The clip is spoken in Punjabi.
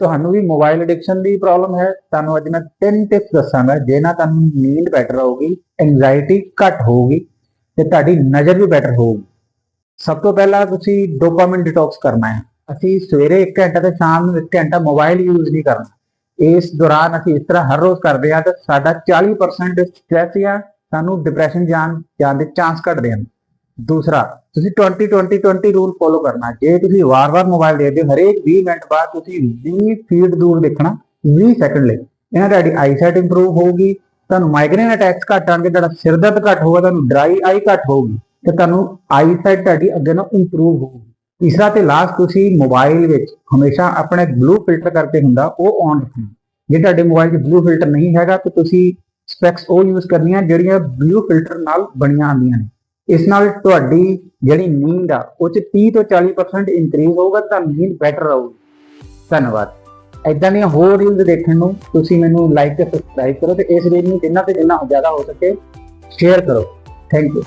ਤੁਹਾਨੂੰ ਵੀ ਮੋਬਾਈਲ ਐਡਿਕਸ਼ਨ ਦੀ ਪ੍ਰੋਬਲਮ ਹੈ, ਤੁਹਾਨੂੰ ਅੱਜ ਮੈਂ 10 ਟਿਪਸ ਦੱਸਾਂਗਾ ਜਿਹਨਾਂ ਤੁਹਾਨੂੰ ਨੀਂਦ ਬੈਟਰ ਆਊਗੀ ਐਂਜ਼ਾਇਟੀ ਘੱਟ ਹੋਊਗੀ, ਤੇ ਤੁਹਾਡੀ ਨਜ਼ਰ ਵੀ ਬੈਟਰ ਹੋਊਗੀ। ਸਭ ਤੋਂ ਪਹਿਲਾਂ ਤੁਸੀਂ ਡੋਪਾਮਾਈਨ ਡਿਟੌਕਸ ਕਰਨਾ ਹੈ। ਅਸੀਂ ਸਵੇਰੇ 1 ਘੰਟਾ ਤੇ ਸ਼ਾਮ ਨੂੰ 1 ਘੰਟਾ ਮੋਬਾਈਲ ਯੂਜ਼ ਨਹੀਂ ਕਰਨਾ। ਇਸ ਦੌਰਾਨ ਅਸੀਂ ਇਸ ਤਰ੍ਹਾਂ ਹਰ ਰੋਜ਼ ਕਰਦੇ ਹਾਂ ਤਾਂ ਸਾਡਾ 40% ਸਟ੍ਰੈਸ ਜਾਂ ਸਾਨੂੰ ਡਿਪਰੈਸ਼ਨ ਜਾਣ ਜਾਣ ਦੇ ਚਾਂਸ ਘਟਦੇ ਹਨ। ਦੂਸਰਾ, ਤੁਸੀਂ 20 20 20 ਰੂਲ ਫੋਲੋ ਕਰਨਾ। ਜੇ ਤੁਸੀਂ ਵਾਰ-ਵਾਰ ਮੋਬਾਈਲ ਦੇਖਦੇ ਹੋ, ਹਰੇਕ 20 ਮਿੰਟ ਬਾਅਦ ਤੁਸੀਂ 20 ਫੀਟ ਦੂਰ ਦੇਖਣਾ 20 ਸੈਕਿੰਡ ਲਈ। ਇਹਨਾਂ ਤੁਹਾਡੀ ਆਈਸਾਈਟ ਇੰਪਰੂਵ ਹੋਊਗੀ, ਤੁਹਾਨੂੰ ਮਾਈਗ੍ਰੇਨ ਅਟੈਕਸ ਘੱਟ ਆਣਗੇ ਤੁਹਾਡਾ ਸਿਰ ਦਰਦ ਘੱਟ ਹੋਊਗਾ, ਤੁਹਾਨੂੰ ਡਰਾਈ ਆਈ ਘੱਟ ਹੋਊਗੀ, ਤੇ ਤੁਹਾਨੂੰ ਆਈਸਾਈਟ ਤੁਹਾਡੀ ਅੱਗੇ ਨਾਲ ਇੰਪਰੂਵ ਹੋਊਗੀ। ਤੀਸਰਾ ਤੇ ਲਾਸਟ ਤੁਸੀਂ ਮੋਬਾਈਲ ਵਿੱਚ ਹਮੇਸ਼ਾ ਆਪਣੇ ਬਲੂ ਫਿਲਟਰ ਕਰਕੇ ਹੁੰਦਾ, ਉਹ ਔਨ ਰੱਖਣਾ। ਜੇ ਤੁਹਾਡੇ ਮੋਬਾਈਲ 'ਚ ਬਲੂ ਫਿਲਟਰ ਨਹੀਂ ਹੈਗਾ, ਤਾਂ ਤੁਸੀਂ ਸਪੈਕਸ ਉਹ ਯੂਜ਼ ਕਰਨੀਆਂ ਜਿਹੜੀਆਂ ਬਲੂ ਫਿਲਟਰ ਨਾਲ ਬਣੀਆਂ ਆਉਂਦੀਆਂ ਨੇ। ਇਸ ਨਾਲ ਤੁਹਾਡੀ ਜਿਹੜੀ ਨੀਂਦ ਆ, ਉਹ 'ਚ 30 ਤੋਂ 40% ਇਨਕਰੀਜ਼ ਹੋਊਗਾ ਤਾਂ ਨੀਂਦ ਬੈਟਰ ਆਊਗੀ ਧੰਨਵਾਦ। ਇਦਾਂ ਦੀਆਂ ਹੋਰ ਰੀਲਸ ਦੇਖਣ ਨੂੰ ਤੁਸੀਂ ਮੈਨੂੰ ਲਾਈਕ ਤੇ ਸਬਸਕ੍ਰਾਈਬ ਕਰੋ ਤੇ ਇਸ ਰੀਲ ਨੂੰ ਜਿੰਨਾ ਤੇ ਜਿੰਨਾ ਜ਼ਿਆਦਾ ਹੋ ਸਕੇ ਸ਼ੇਅਰ ਕਰੋ। Thank you